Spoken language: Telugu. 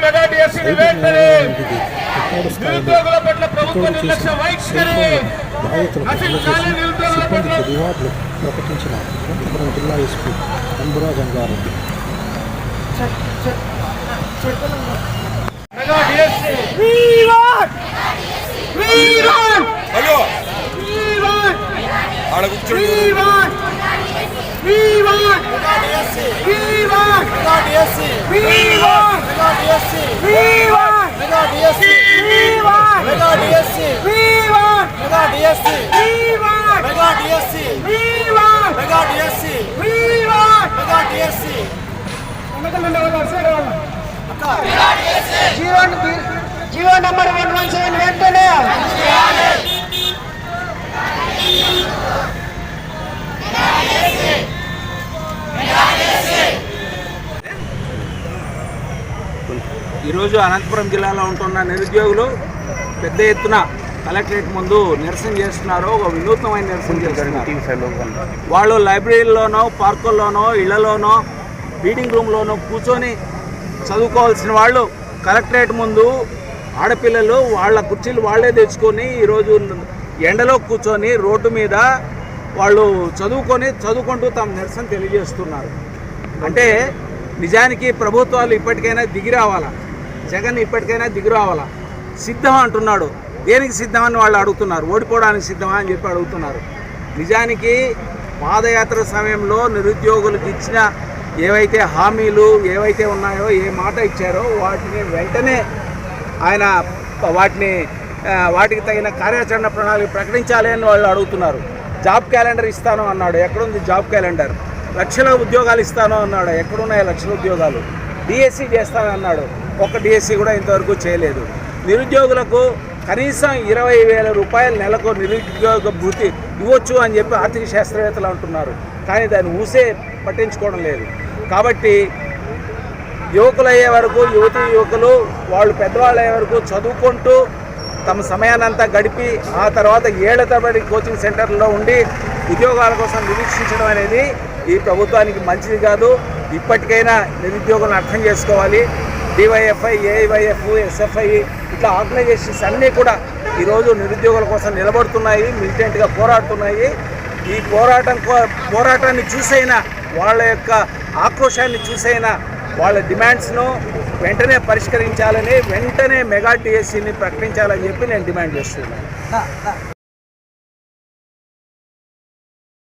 డిఎస్సీని వెంటనే నిరుద్యోగుల పట్ల ప్రభుత్వ నిర్లక్ష్య వైఖరి నశించాలి నిరుద్యోగుల సిబ్బందికి పట్ల రివార్డులు ప్రకటించిన అనంతపురం జిల్లా SP Ambura Gangareddy mega DSC hello ఆడ కూర్చోండి GO number one one seven వెంటనే. ఈరోజు అనంతపురం జిల్లాలో ఉంటున్న నిరుద్యోగులు పెద్ద ఎత్తున కలెక్టరేట్ ముందు నిరసన చేస్తున్నారు. ఒక వినూత్నమైన నిరసన చేస్తున్నారు. వాళ్ళు లైబ్రరీలోనో పార్కుల్లోనో ఇళ్ళలోనో మీటింగ్ రూమ్లోనూ కూర్చొని చదువుకోవాల్సిన వాళ్ళు కలెక్టరేట్ ముందు ఆడపిల్లలు వాళ్ళ కుర్చీలు వాళ్ళే తెచ్చుకొని ఈరోజు ఎండలో కూర్చొని రోడ్డు మీద వాళ్ళు చదువుకొని చదువుకుంటూ తమ నిరసన తెలియజేస్తున్నారు. అంటే నిజానికి ప్రభుత్వాలు ఇప్పటికైనా దిగి రావాలా? జగన్ ఇప్పటికైనా దిగి రావాలా? సిద్ధం అంటున్నాడు. దేనికి సిద్ధం అని వాళ్ళు అడుగుతున్నారు? ఓడిపోవడానికి సిద్ధమా అని చెప్పి అడుగుతున్నారు. నిజానికి పాదయాత్ర సమయంలో నిరుద్యోగులకు ఇచ్చిన ఏవైతే హామీలు ఏవైతే ఉన్నాయో ఏ మాట ఇచ్చారో వాటిని వెంటనే ఆయన వాటిని వాటికి తగిన కార్యాచరణ ప్రణాళిక ప్రకటించాలి అని వాళ్ళు అడుగుతున్నారు. జాబ్ క్యాలెండర్ ఇస్తాను అన్నాడు. ఎక్కడుంది జాబ్ క్యాలెండర్? లక్షల ఉద్యోగాలు ఇస్తాను అన్నాడు. ఎక్కడున్నాయి లక్షల ఉద్యోగాలు? డిఎస్సి చేస్తానన్నాడు. ఒక డిఎస్సి కూడా ఇంతవరకు చేయలేదు. నిరుద్యోగులకు కనీసం ఇరవై వేల రూపాయల నెలకు నిరుద్యోగ భృతి ఇవ్వచ్చు అని చెప్పి ఆర్థిక శాస్త్రవేత్తలు అంటున్నారు. కానీ దాన్ని ఊసే పట్టించుకోవడం లేదు. కాబట్టి యువకులు అయ్యే వరకు యువతి యువకులు వాళ్ళు పెద్దవాళ్ళు అయ్యే వరకు చదువుకుంటూ తమ సమయాన్నంతా గడిపి ఆ తర్వాత ఏళ్ళ తరబడి కోచింగ్ సెంటర్లో ఉండి ఉద్యోగాల కోసం నిరీక్షించడం అనేది ఈ ప్రభుత్వానికి మంచిది కాదు. ఇప్పటికైనా నిరుద్యోగులను అర్థం చేసుకోవాలి. డివైఎఫ్ఐ ఏఐవైఎఫ్ ఎస్ఎఫ్ఐ ఇట్లా ఆర్గనైజేషన్స్ అన్నీ కూడా ఈరోజు నిరుద్యోగుల కోసం నిలబడుతున్నాయి మిలిటెంట్గా పోరాడుతున్నాయి. ఈ పోరాటం కో- పోరాటాన్ని చూసైనా వాళ్ళ యొక్క ఆక్రోశాన్ని చూసైనా వాళ్ళ డిమాండ్స్ను వెంటనే పరిష్కరించాలని వెంటనే మెగా టీఎస్సీని ప్రకటించాలని చెప్పి నేను డిమాండ్ చేస్తున్నాను.